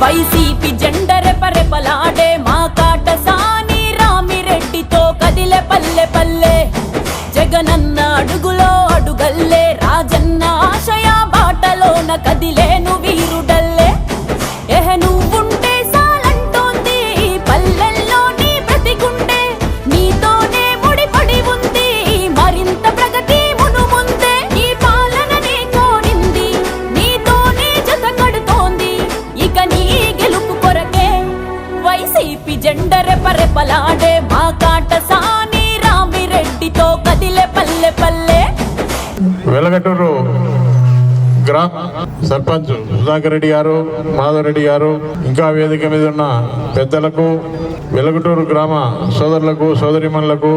YCP జెండ రెపరెపలాడే మా కాట సాని రామిరెడ్డితో కదిలే పల్లె పల్లె. జగనన్న అడుగులో అడుగల్లే రాజన్న ఆశయ బాటలోన కదిలేను రెపరెపలాడే మా కాట సాని రామిరెడ్డితో కదిలే పల్లె పల్లె. వెలగటూరు గ్రామ సర్పంచ్ సుధాకర్ రెడ్డి గారు మాధవ్ రెడ్డి గారు ఇంకా వేదిక మీద ఉన్న పెద్దలకు వెలగటూరు గ్రామ సోదరులకు సోదరిమణులకు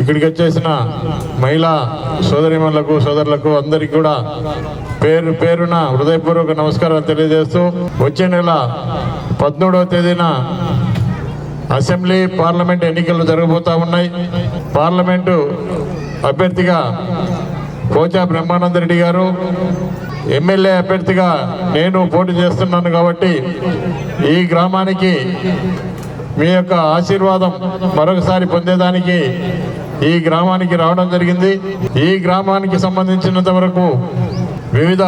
ఇక్కడికి వచ్చేసిన మహిళా సోదరిమణులకు సోదరులకు అందరికీ కూడా పేరు పేరున హృదయపూర్వక నమస్కారాలు తెలియజేస్తూ వచ్చే నెల పద్మూడవ తేదీన అసెంబ్లీ పార్లమెంట్ ఎన్నికలు జరగబోతా ఉన్నాయి. పార్లమెంటు అభ్యర్థిగా పోచా బ్రహ్మానంద రెడ్డి గారు ఎమ్మెల్యే అభ్యర్థిగా నేను పోటీ చేస్తున్నాను కాబట్టి ఈ గ్రామానికి మీ యొక్క ఆశీర్వాదం మరొకసారి పొందేదానికి ఈ గ్రామానికి రావడం జరిగింది. ఈ గ్రామానికి సంబంధించినంత వరకు వివిధ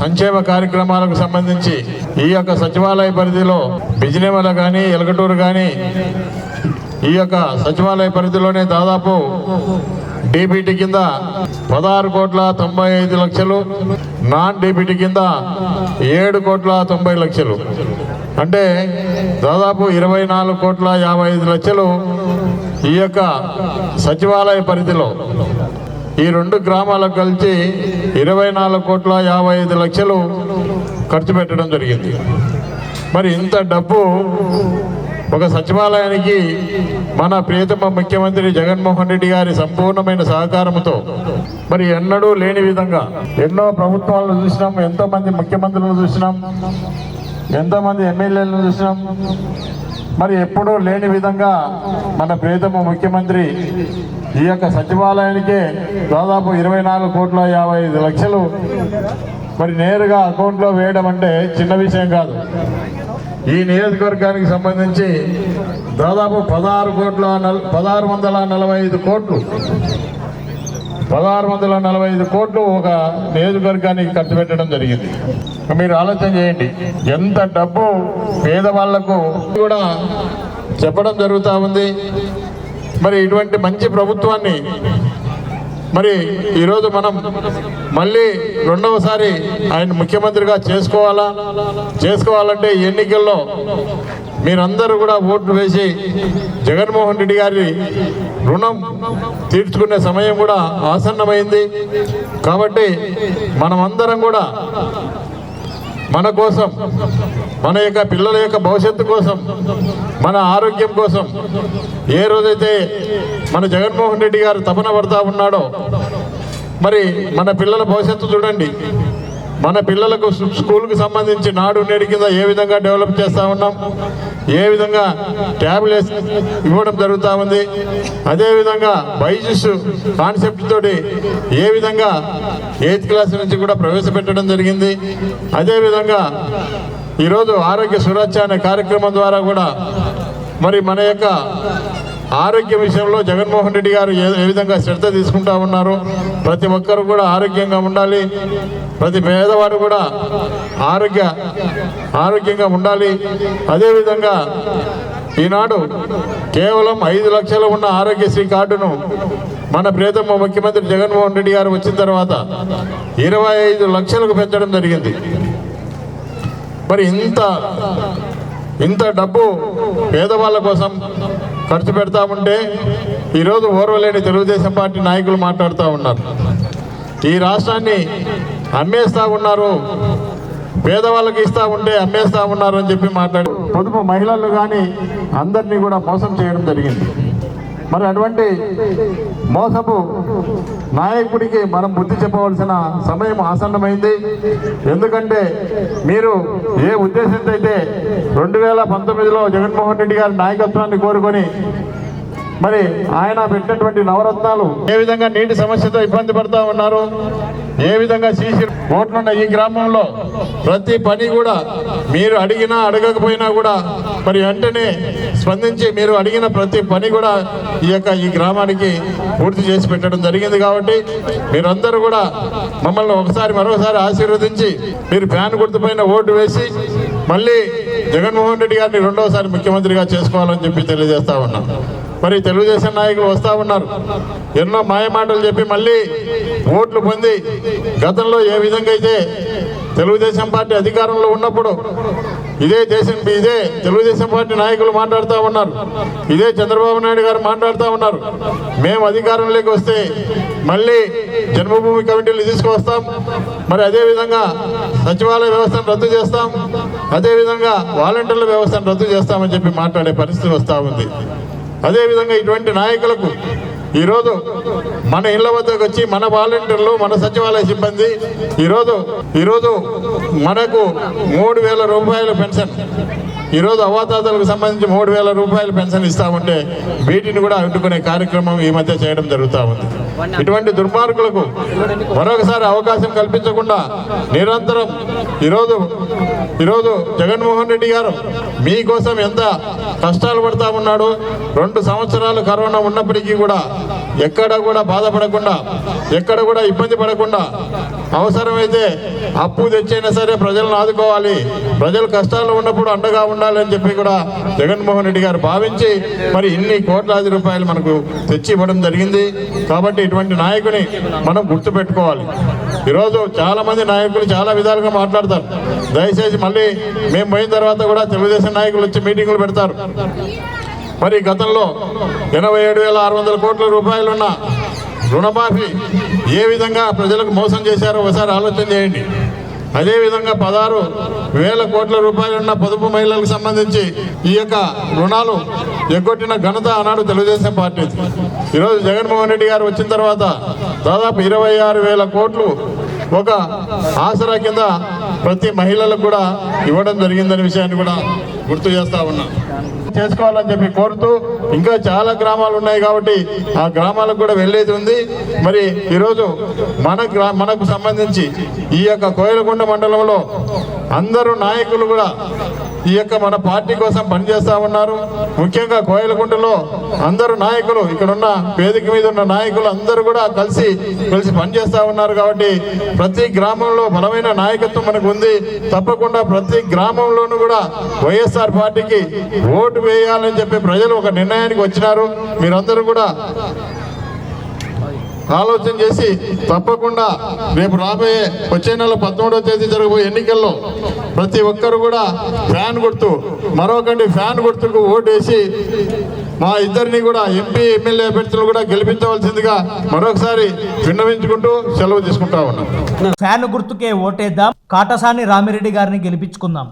సంక్షేమ కార్యక్రమాలకు సంబంధించి ఈ యొక్క సచివాలయ పరిధిలో బిజినెమల కానీ ఎలగటూరు కానీ ఈ యొక్క సచివాలయ పరిధిలోనే దాదాపు డీబీటీ కింద పదహారు కోట్ల తొంభై ఐదు లక్షలు నాన్ డీబీటీ కింద ఏడు కోట్ల తొంభై లక్షలు. అంటే దాదాపు ఇరవై నాలుగు కోట్ల యాభై ఐదు లక్షలు ఈ యొక్క సచివాలయ పరిధిలో. ఈ రెండు గ్రామాలకు కలిసి ఇరవై నాలుగు కోట్ల యాభై ఐదు లక్షలు ఖర్చు పెట్టడం జరిగింది. మరి ఇంత డబ్బు ఒక సచివాలయానికి మన ప్రియతమ ముఖ్యమంత్రి జగన్మోహన్ రెడ్డి గారి సంపూర్ణమైన సహకారంతో మరి ఎన్నడూ లేని విధంగా ఎన్నో ప్రభుత్వాలను చూసినాం ఎంతోమంది ముఖ్యమంత్రులను చూసినాం ఎంతోమంది ఎమ్మెల్యేలను చూసినాం మరి ఎప్పుడూ లేని విధంగా మన ప్రియతమ ముఖ్యమంత్రి ఈ యొక్క సచివాలయానికే దాదాపు ఇరవై నాలుగు కోట్ల యాభై ఐదు లక్షలు మరి నేరుగా అకౌంట్లో వేయడం అంటే చిన్న విషయం కాదు. ఈ నియోజకవర్గానికి సంబంధించి దాదాపు పదహారు కోట్ల పదహారు వందల నలభై ఐదు కోట్లు పదహారు వందల నలభై ఐదు కోట్లు ఒక నియోజకవర్గానికి ఖర్చు పెట్టడం జరిగింది. మీరు ఆలోచన చేయండి. ఎంత డబ్బు పేదవాళ్ళకు కూడా చెప్పడం జరుగుతూ ఉంది. మరి ఇటువంటి మంచి ప్రభుత్వాన్ని మరి ఈరోజు మనం మళ్ళీ రెండవసారి ఆయన ముఖ్యమంత్రిగా చేసుకోవాలా? చేసుకోవాలంటే ఎన్నికల్లో మీరందరూ కూడా ఓట్లు వేసి జగన్మోహన్ రెడ్డి గారి రుణం తీర్చుకునే సమయం కూడా ఆసన్నమైంది. కాబట్టి మనమందరం కూడా మన కోసం మన యొక్క పిల్లల యొక్క భవిష్యత్తు కోసం మన ఆరోగ్యం కోసం ఏ రోజైతే మన జగన్మోహన్ రెడ్డి గారు తపన పడతా ఉన్నాడో మరి మన పిల్లల భవిష్యత్తు చూడండి. మన పిల్లలకు స్కూల్కి సంబంధించి నాడు నేడు కింద ఏ విధంగా డెవలప్ చేస్తూ ఉన్నాం? ఏ విధంగా ట్యాబ్లెట్స్ ఇవ్వడం జరుగుతూ ఉంది? అదేవిధంగా బైజుస్ కాన్సెప్ట్ తోటి ఏ విధంగా ఎయిత్ క్లాస్ నుంచి కూడా ప్రవేశపెట్టడం జరిగింది? అదేవిధంగా ఈరోజు ఆరోగ్య సురక్ష అనే కార్యక్రమం ద్వారా కూడా మరి మన యొక్క ఆరోగ్య విషయంలో జగన్మోహన్ రెడ్డి గారు ఏ ఏ విధంగా శ్రద్ధ తీసుకుంటా ఉన్నారు? ప్రతి ఒక్కరు కూడా ఆరోగ్యంగా ఉండాలి. ప్రతి పేదవాడు కూడా ఆరోగ్య ఆరోగ్యంగా ఉండాలి. అదేవిధంగా ఈనాడు కేవలం ఐదు లక్షలు ఉన్న ఆరోగ్యశ్రీ కార్డును మన ప్రియతమ ముఖ్యమంత్రి జగన్మోహన్ రెడ్డి గారు వచ్చిన తర్వాత ఇరవై ఐదు లక్షలకు పెంచడం జరిగింది. మరి ఇంత ఇంత డబ్బు పేదవాళ్ళ కోసం ఖర్చు పెడతా ఉంటే ఈరోజు ఓర్వలేని తెలుగుదేశం పార్టీ నాయకులు మాట్లాడుతూ ఉన్నారు. ఈ రాష్ట్రాన్ని అమ్మేస్తా ఉన్నారు. పేదవాళ్ళకి ఇస్తా ఉంటే అమ్మేస్తా ఉన్నారు అని చెప్పి మాట్లాడు పొదుపు మహిళలు కానీ అందరినీ కూడా మోసం చేయడం జరిగింది. మరి అటువంటి మోసపు నాయకుడికి మనం బుద్ధి చెప్పవలసిన సమయం ఆసన్నమైంది. ఎందుకంటే మీరు ఏ ఉద్దేశంతో అయితే రెండు వేల పంతొమ్మిదిలో జగన్మోహన్ రెడ్డి గారి నాయకత్వాన్ని కోరుకొని మరి ఆయన పెట్టినటువంటి నవరత్నాలు ఏ విధంగా నీటి సమస్యతో ఇబ్బంది పడతా ఉన్నారు? ఏ విధంగా సీసీ ఓట్లున్న ఈ గ్రామంలో ప్రతి పని కూడా మీరు అడిగినా అడగకపోయినా కూడా మరి వెంటనే స్పందించి మీరు అడిగిన ప్రతి పని కూడా ఈ యొక్క ఈ గ్రామానికి పూర్తి చేసి పెట్టడం జరిగింది కాబట్టి మీరందరూ కూడా మమ్మల్ని ఒకసారి మరొకసారి ఆశీర్వదించి మీరు ఫ్యాన్ గుర్తుపైన ఓటు వేసి మళ్ళీ జగన్మోహన్ రెడ్డి గారిని రెండవసారి ముఖ్యమంత్రిగా చేసుకోవాలని చెప్పి తెలియజేస్తా ఉన్నాం. మరి తెలుగుదేశం నాయకులు వస్తూ ఉన్నారు. ఎన్నో మాయమాటలు చెప్పి మళ్ళీ ఓట్లు పొంది గతంలో ఏ విధంగా అయితే తెలుగుదేశం పార్టీ అధికారంలో ఉన్నప్పుడు ఇదే దేశం ఇదే తెలుగుదేశం పార్టీ నాయకులు మాట్లాడుతూ ఉన్నారు. ఇదే చంద్రబాబు నాయుడు గారు మాట్లాడుతూ ఉన్నారు. మేము అధికారంలోకి వస్తే మళ్ళీ జన్మభూమి కమిటీలు తీసుకువస్తాం. మరి అదేవిధంగా సచివాలయ వ్యవస్థను రద్దు చేస్తాం. అదేవిధంగా వాలంటీర్ల వ్యవస్థను రద్దు చేస్తామని చెప్పి మాట్లాడే పరిస్థితి వస్తూ ఉంది. అదేవిధంగా ఇటువంటి నాయకులకు ఈరోజు మన ఇళ్ళ వద్దకు వచ్చి మన వాలంటీర్లు మన సచివాలయ సిబ్బంది ఈరోజు ఈరోజు మనకు మూడు వేల రూపాయల పెన్షన్. ఈరోజు అవాతాతలకు సంబంధించి మూడు వేల రూపాయలు పెన్షన్ ఇస్తామంటే వీటిని కూడా అడ్డుకునే కార్యక్రమం ఈ మధ్య చేయడం జరుగుతూ ఉంది. ఇటువంటి దుర్మార్గులకు మరొకసారి అవకాశం కల్పించకుండా నిరంతరం ఈరోజు ఈరోజు జగన్మోహన్ రెడ్డి గారు మీకోసం ఎంత కష్టాలు పడతా ఉన్నాడు రెండు సంవత్సరాలు కరోనా ఉన్నప్పటికీ కూడా ఎక్కడ కూడా బాధపడకుండా ఎక్కడ కూడా ఇబ్బంది పడకుండా అవసరమైతే అప్పు తెచ్చైనా సరే ప్రజలను ఆదుకోవాలి. ప్రజలు కష్టాల్లో ఉన్నప్పుడు అండగా ఉండాలి అని చెప్పి కూడా జగన్మోహన్ రెడ్డి గారు భావించి మరి ఇన్ని కోట్లాది రూపాయలు మనకు తెచ్చి ఇవ్వడం జరిగింది. కాబట్టి ఇటువంటి నాయకుని మనం గుర్తుపెట్టుకోవాలి. ఈరోజు చాలామంది నాయకులు చాలా విధాలుగా మాట్లాడతారు. దయచేసి మళ్ళీ మేము పోయిన తర్వాత కూడా తెలుగుదేశం నాయకులు వచ్చి మీటింగులు పెడతారు. మరి గతంలో ఎనభై ఏడు వేల ఆరు వందల కోట్ల రూపాయలున్న రుణమాఫీ ఏ విధంగా ప్రజలకు మోసం చేశారో ఒకసారి ఆలోచన చేయండి. అదేవిధంగా పదహారు వేల కోట్ల రూపాయలున్న పొదుపు మహిళలకు సంబంధించి ఈ యొక్క రుణాలు ఎగ్గొట్టిన ఘనత ఆనాడు తెలుగుదేశం పార్టీ. ఈరోజు జగన్మోహన్ రెడ్డి గారు వచ్చిన తర్వాత దాదాపు ఇరవై ఆరు వేల కోట్లు ఒక ఆసరా కింద ప్రతి మహిళలకు కూడా ఇవ్వడం జరిగిందనే విషయాన్ని కూడా గుర్తు చేస్తా ఉన్నా. చేసుకోవాలని చెప్పి కోరుతూ ఇంకా చాలా గ్రామాలు ఉన్నాయి కాబట్టి ఆ గ్రామాలకు కూడా వెళ్ళేది ఉంది. మరి ఈరోజు మన గ్రా మనకు సంబంధించి ఈ యొక్క కోయలకొండ మండలంలో అందరూ నాయకులు కూడా ఈ యొక్క మన పార్టీ కోసం పనిచేస్తా ఉన్నారు. ముఖ్యంగా కోయలగుంటలో అందరు నాయకులు ఇక్కడ ఉన్న వేదిక మీద ఉన్న నాయకులు అందరూ కూడా కలిసి కలిసి పనిచేస్తా ఉన్నారు కాబట్టి ప్రతి గ్రామంలో బలమైన నాయకత్వం మనకు ఉంది తప్పకుండా ప్రతి గ్రామంలోనూ కూడా వైఎస్ఆర్ పార్టీకి ఓటు వేయాలని చెప్పి ప్రజలు ఒక నిర్ణయానికి వచ్చినారు. మీరందరూ కూడా ఆలోచన చేసి తప్పకుండా రేపు రాబోయే వచ్చే నెల పదమూడవ తేదీ జరగబోయే ఎన్నికల్లో ప్రతి ఒక్కరు కూడా ఫ్యాన్ గుర్తు మరొకటి ఫ్యాన్ గుర్తుకు ఓటు వేసి మా ఇద్దరిని కూడా ఎంపీ ఎమ్మెల్యే అభ్యర్థులు కూడా గెలిపించవలసిందిగా మరొకసారి విన్నవించుకుంటూ సెలవు తీసుకుంటా ఉన్నాం. ఫ్యాన్ గుర్తుకే ఓటేద్దాం. కాటసాని రామిరెడ్డి గారిని గెలిపించుకుందాం.